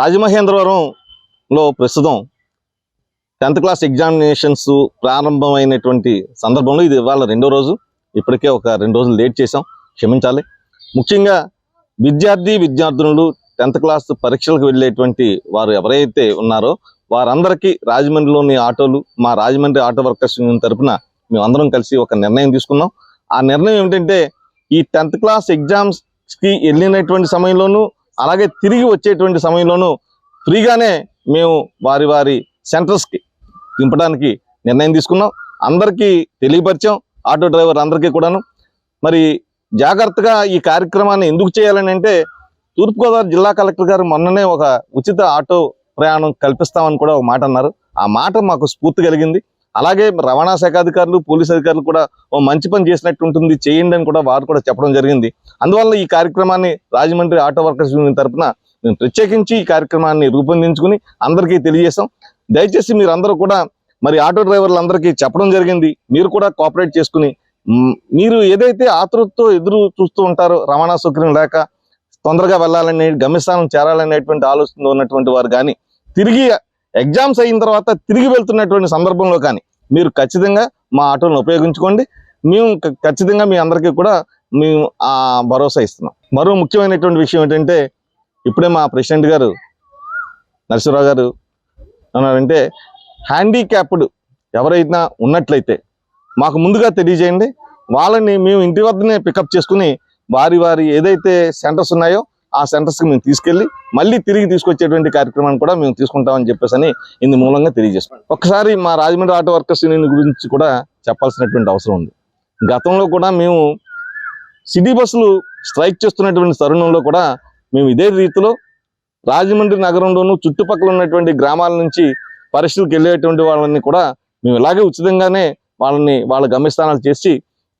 రాజమహేంద్రవరంలో ప్రస్తుతం tenth class examinations ప్రారంభమైనటువంటి సందర్భంలో ఇది ఇవాళ రెండో రోజు. ఇప్పటికే ఒక రెండు రోజులు లేట్ చేసాం క్షమించాలి. ముఖ్యంగా విద్యార్థి విద్యార్థినులు టెన్త్ క్లాస్ పరీక్షలకు వెళ్ళేటువంటి వారు ఎవరైతే ఉన్నారో వారందరికీ రాజమండ్రిలోని ఆటోలు మా రాజమండ్రి ఆటో వర్కర్స్ యూనియన్ తరపున మేమందరం కలిసి ఒక నిర్ణయం తీసుకున్నాం. ఆ నిర్ణయం ఏమిటంటే ఈ టెన్త్ క్లాస్ ఎగ్జామ్స్కి వెళ్ళినటువంటి సమయంలోనూ అలాగే తిరిగి వచ్చేటువంటి సమయంలోనూ ఫ్రీగానే మేము వారి వారి సెంటర్స్కి దింపడానికి నిర్ణయం తీసుకున్నాం. అందరికీ తెలియపరిచాం. ఆటో డ్రైవర్ అందరికీ కూడాను. మరి జాగ్రత్తగా ఈ కార్యక్రమాన్ని ఎందుకు చేయాలని అంటే తూర్పుగోదావరి జిల్లా కలెక్టర్ గారు మొన్ననే ఒక ఉచిత ఆటో ప్రయాణం కల్పిస్తామని కూడా ఒక మాట అన్నారు. ఆ మాట మాకు స్ఫూర్తి కలిగింది. అలాగే రవాణా శాఖ అధికారులు పోలీస్ అధికారులు కూడా ఓ మంచి పని చేసినట్టు ఉంటుంది చేయండి అని కూడా వారు కూడా చెప్పడం జరిగింది. అందువల్ల ఈ కార్యక్రమాన్ని రాజమండ్రి ఆటో వర్కర్స్ యూనియన్ తరపున మేము ప్రత్యేకించి ఈ కార్యక్రమాన్ని రూపొందించుకుని అందరికీ తెలియజేస్తాం. దయచేసి మీరు అందరూ కూడా మరి ఆటో డ్రైవర్లందరికీ చెప్పడం జరిగింది. మీరు కూడా కోఆపరేట్ చేసుకుని మీరు ఏదైతే ఆతృతతో ఎదురు చూస్తూ ఉంటారో రవాణా సౌకర్యం లేక తొందరగా వెళ్ళాలని గమ్యస్థానం చేరాలనేటువంటి ఆలోచన ఉన్నటువంటి వారు కానీ తిరిగి ఎగ్జామ్స్ అయిన తర్వాత తిరిగి వెళ్తున్నటువంటి సందర్భంలో కానీ మీరు ఖచ్చితంగా మా ఆటోలను ఉపయోగించుకోండి. మేము ఖచ్చితంగా మీ అందరికీ కూడా మేము ఆ భరోసా ఇస్తున్నాం. మరో ముఖ్యమైనటువంటి విషయం ఏంటంటే ఇప్పుడే మా ప్రెసిడెంట్ గారు నరసింహరావు గారు అన్నారంటే హ్యాండిక్యాప్డ్ ఎవరైనా ఉన్నట్లయితే మాకు ముందుగా తెలియజేయండి. వాళ్ళని మేము ఇంటి వద్దనే పికప్ చేసుకుని వారి వారి ఏదైతే సెంటర్స్ ఉన్నాయో ఆ సెంటర్స్కి మేము తీసుకెళ్ళి మళ్ళీ తిరిగి తీసుకొచ్చేటువంటి కార్యక్రమాన్ని కూడా మేము తీసుకుంటామని చెప్పేసి అని ఇందు మూలంగా తెలియజేస్తాం ఒకసారి మా రాజమండ్రి ఆటో వర్కర్స్ యూనియన్ గురించి కూడా చెప్పాల్సినటువంటి అవసరం ఉంది. గతంలో కూడా మేము సిటీ బస్సులు స్ట్రైక్ చేస్తున్నటువంటి తరుణంలో కూడా మేము ఇదే రీతిలో రాజమండ్రి నగరంలోను చుట్టుపక్కల ఉన్నటువంటి గ్రామాల నుంచి పరిస్థితులకు వెళ్ళేటువంటి వాళ్ళని కూడా మేము ఇలాగే ఉచితంగానే వాళ్ళని వాళ్ళ గమ్యస్థానాలు చేసి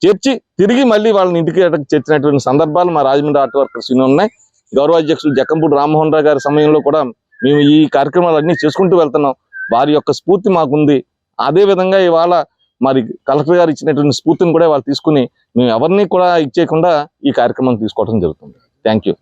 చేర్చి తిరిగి మళ్ళీ వాళ్ళని ఇంటికి చేర్చినటువంటి సందర్భాలు మా రాజమండ్రి ఆటో వర్కర్స్ ఉన్నాయి. గౌరవ అధ్యక్షులు జక్కంపూడి రామ్మోహన్ రావు గారి సమయంలో కూడా మేము ఈ కార్యక్రమాలన్నీ చేసుకుంటూ వెళ్తున్నాం. వారి యొక్క స్ఫూర్తి మాకుంది. అదే విధంగా ఇవాళ మరి కలెక్టర్ గారు ఇచ్చినటువంటి స్ఫూర్తిని కూడా వాళ్ళు తీసుకుని మేము ఎవరిని కూడా ఇచ్చేయకుండా ఈ కార్యక్రమం తీసుకోవడం జరుగుతుంది. Thank you.